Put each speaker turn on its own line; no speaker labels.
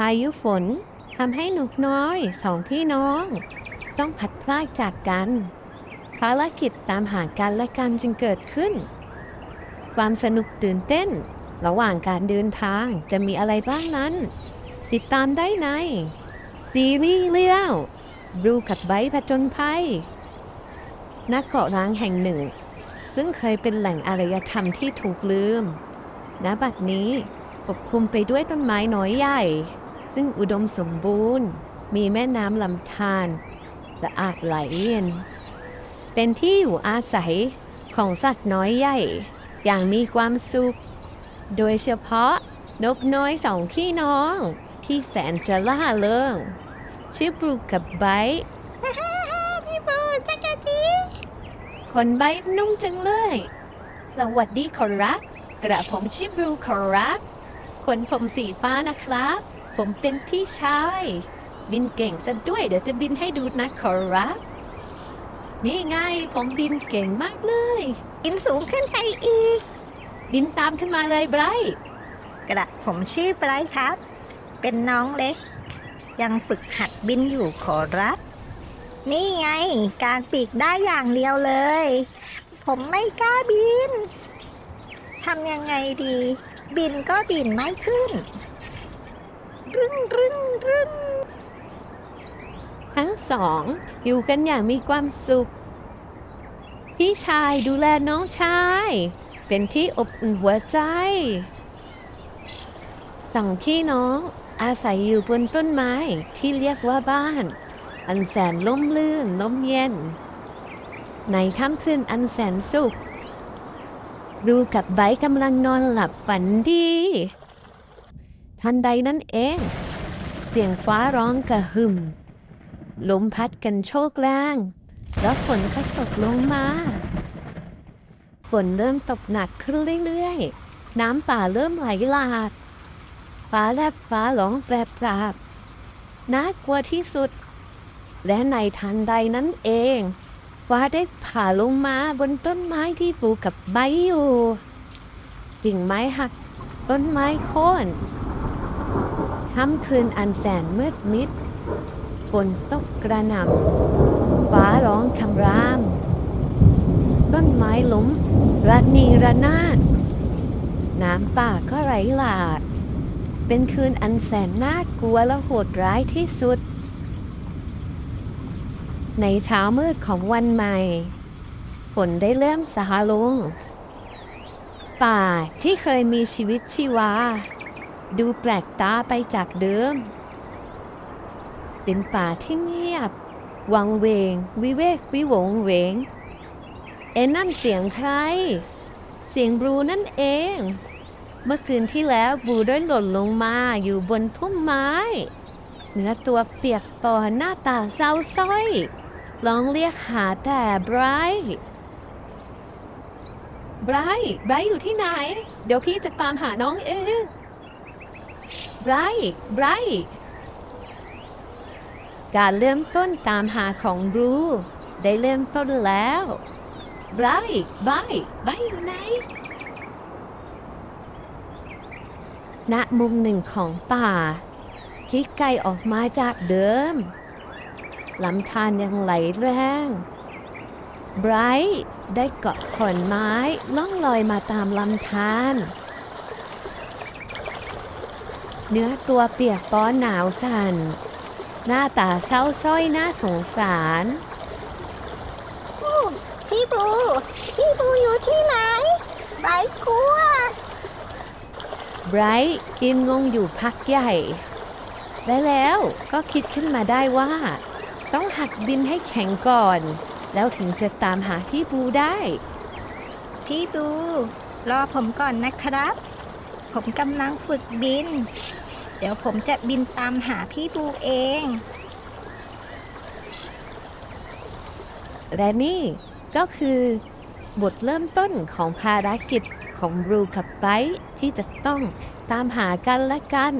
พายุฝนทำให้หนุกน้อยสองพี่น้อง ต้องพัดพลากจากกัน ภารกิจตามหากันและกันจึงเกิดขึ้น ความสนุกตื่นเต้น ระหว่างการเดินทางจะมีอะไรบ้างนั้น ติดตามได้ใน ซีรีส์เรื่องรูกับไบผจญภัยนักเกาะร้างแห่งหนึ่ง ซึ่งเคยเป็นแหล่งอารยธรรมที่ถูกลืมณบัดนี้ปกคลุมไปด้วยต้นไม้น้อยใหญ่ ซึ่งอุดมสมบูรณ์ มีแม่น้ำลำธารสะอาดไหลเย็น เป็นที่อยู่อาศัยของสัตว์น้อยใหญ่ อย่างมีความสุข โดยเฉพาะนกน้อยสองพี่น้อง ที่แสนจะล่าเริงชื่อบรูกับไบร์ท
พี่บูจักรจี
คนใบนุ่มจังเลย สวัสดีขอรับ กระผมชื่อบรูขอรับคนผมสีฟ้านะครับ ผมเป็นพี่ชาย บินเก่งซะด้วย เดี๋ยวจะบินให้ดูนะขอรับ นี่ไงผมบินเก่งมากเลย
กินสูงขึ้นไปอีก
บินตามขึ้นมาเลยไบรท์
กระผมชื่อไบรท์ครับ เป็นน้องเล็ก ยังฝึกหัดบินอยู่ขอรับ นี่ไงกางปีกได้อย่างเดียวเลย ผมไม่กล้าบินทำยังไงดี บินก็บินไม่ขึ้น รึงรึงรึง
ทั้งสอง อยู่กันอย่างมีความสุข พี่ชายดูแลน้องชาย เป็นที่อบอุ่นหัวใจสองพี่น้องอาศัยอยู่บนต้นไม้ที่เรียกว่าบ้าน อันแสนล่มลื่นลมเย็น ในค่ำคืนอันแสนสุขรูกับไบกำลังนอนหลับฝันดี ทันใดนั้นเอง เสียงฟ้าร้องกระหึ่ม ลมพัดกันโชกแรง แล้วฝนก็ตกลงมา ฝนเริ่มตกหนักขึ้นเรื่อยๆ น้ำป่าเริ่มไหลหลากฟ้าแลบฟ้าร้องแปรปราบน่ากลัวที่สุด และในทันใดนั้นเอง ฟ้าได้ผ่าลงมาบนต้นไม้ที่ปลูกกับใบอยู่กิ่งไม้หัก ต้นไม้โค่น ค่ำคืนอันแสนมืดมิดฝนตกกระหน่ำฟ้าร้องคำราม ต้นไม้ล้มระนีระนาด น้ำป่าก็ไหลหลากเป็นคืนอันแสนน่ากลัวและโหดร้ายที่สุด ในเช้ามืดของวันใหม่ ฝนได้เริ่มสาลง ป่าที่เคยมีชีวิตชีวา ดูแปลกตาไปจากเดิม เป็นป่าที่เงียบ วังเวง วิเวกวิหวงเวง เอ็นนั่นเสียงใคร เสียงบลูนั่นเอง เมื่อคืนที่แล้วบลูได้หล่นลงมาอยู่บนพุ่มไม้ เนื้อตัวเปียกปอนหน้าตาเศร้าส้อยร้องเรียกหาแต่ไบรท์ไบรท์ไบรท์อยู่ที่ไหน เดี๋ยวพี่จะตามหาน้องเอง ไบรท์ไบรท์การเริ่มต้นตามหาของรูได้เริ่มต้นแล้วไบรท์ไบรท์ไบรท์อยู่ไหนณมุมหนึ่งของป่า ที่ไกลออกมาจากเดิมลำธารยังไหลแรงไบรท์ได้เกาะขอนไม้ล่องลอยมาตามลำธาร เนื้อตัวเปียกป้อนหนาวสั่น หน้าตาเศร้าส้อยน่าสงสาร
พี่บู พี่บูอยู่ที่ไหนไบรท์กลัว
ไบรท์กินงงอยู่พักใหญ่ และแล้วก็คิดขึ้นมาได้ว่า ต้องหัดบินให้แข็งก่อน แล้วถึงจะตามหาพี่บูได้
พี่บู รอผมก่อนนะครับ ผมกำลังฝึกบิน เดี๋ยวผมจะบินตามหาพี่บูเอง
และนี่ก็คือบทเริ่มต้นของภารกิจของบรูกับไบร์ทที่จะต้องตามหากันและกัน